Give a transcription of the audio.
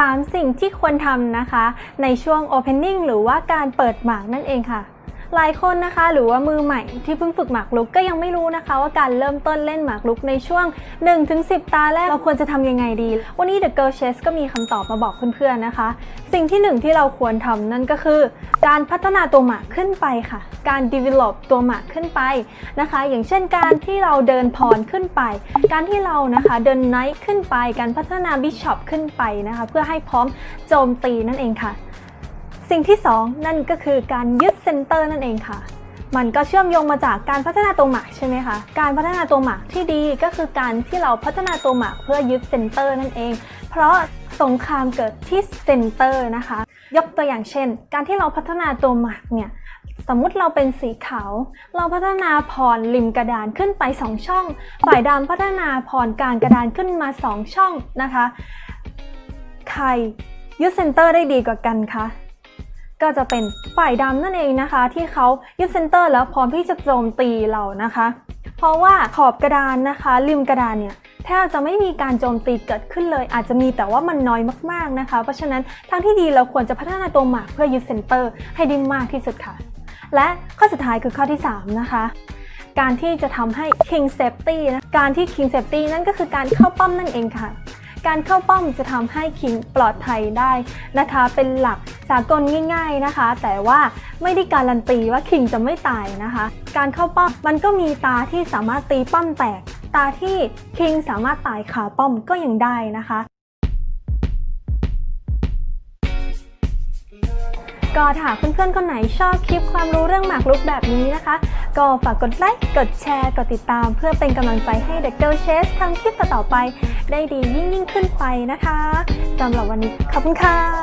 3 สิ่งที่ควรทำนะคะ ในช่วง Opening หรือว่าการเปิดหมากนั่นเองค่ะ หลายคนนะคะ หรือว่ามือใหม่ที่เพิ่งฝึกหมากรุกก็ยังไม่รู้นะคะ ว่าการเริ่มต้นเล่นหมากรุกในช่วง 1-10 ตาแรกเราควรจะทำยังไงดี วันนี้ The Girl Chess ก็มีคำตอบมาบอกเพื่อนๆนะคะ สิ่งที่หนึ่งที่เราควรทำนั่นก็คือ การพัฒนาตัวหมากขึ้นไปค่ะ การ develop ตัวหมากขึ้นไปนะคะ อย่างเช่นการที่เราเดินพรขึ้นไป การที่เรานะคะเดินไนท์ขึ้นไป การพัฒนาบิชอปขึ้นไปนะคะ เพื่อให้พร้อมโจมตีนั่นเองค่ะ สิ่งที่ 2 นั่นก็คือการยึดเซนเตอร์นั่นเองค่ะ มันก็เชื่อมโยงมาจากการพัฒนาตัวหมากใช่ไหมคะ การพัฒนาตัวหมากที่ดีก็คือการที่เราพัฒนาตัวหมากเพื่อยึดเซนเตอร์นั่นเอง เพราะสงครามเกิดที่เซนเตอร์นะคะ ยกตัวอย่างเช่น การที่เราพัฒนาตัวหมากเนี่ยสมมุติเราเป็นสีขาว เราพัฒนาพรริมกระดานขึ้นไป 2 ช่อง ฝ่ายดำพัฒนาพรกลางกระดานขึ้นมา 2 ช่องนะคะ ใครยึดเซนเตอร์ได้ดีกว่ากันคะ ก็จะเป็นฝ่ายดำนั่นเองนะคะ ที่เขายึดเซนเตอร์แล้วพร้อมที่จะโจมตีเรานะคะ เพราะว่าขอบกระดานนะคะริมกระดานเนี่ยแทบจะไม่มีการโจมตีเกิดขึ้นเลย อาจจะมีแต่ว่ามันน้อยมากๆนะคะ เพราะฉะนั้นทางที่ดีเราควรจะพัฒนาตัวหมากเพื่อยึดเซนเตอร์ให้ได้มากที่สุดค่ะ และข้อสุดท้ายคือข้อที่ 3 นะคะการที่จะทำให้ king safety นะ การที่ king safety นั่นก็คือการเข้าป้อมนั่นเองค่ะ การเข้าป้อมจะทำให้คิงปลอดภัยได้นะคะ เป็นหลักสากลง่ายๆนะคะ แต่ว่าไม่ได้การันตีว่าคิงจะไม่ตายนะคะ การเข้าป้อมมันก็มีตาที่สามารถตีป้อมแตก ตาที่คิงสามารถตายขาป้อมก็ยังได้นะคะ ก็ถ้าหากเพื่อนๆคนไหนชอบคลิปความรู้เรื่องหมากรุกแบบนี้นะคะ ก็ฝากกดไลค์ กดแชร์ กดติดตาม เพื่อเป็นกำลังใจให้ The Girl Chase ทำคลิปต่อๆไป ได้ดียิ่งยิ่งๆขึ้นไปนะคะสำหรับวันนี้ขอบคุณค่ะ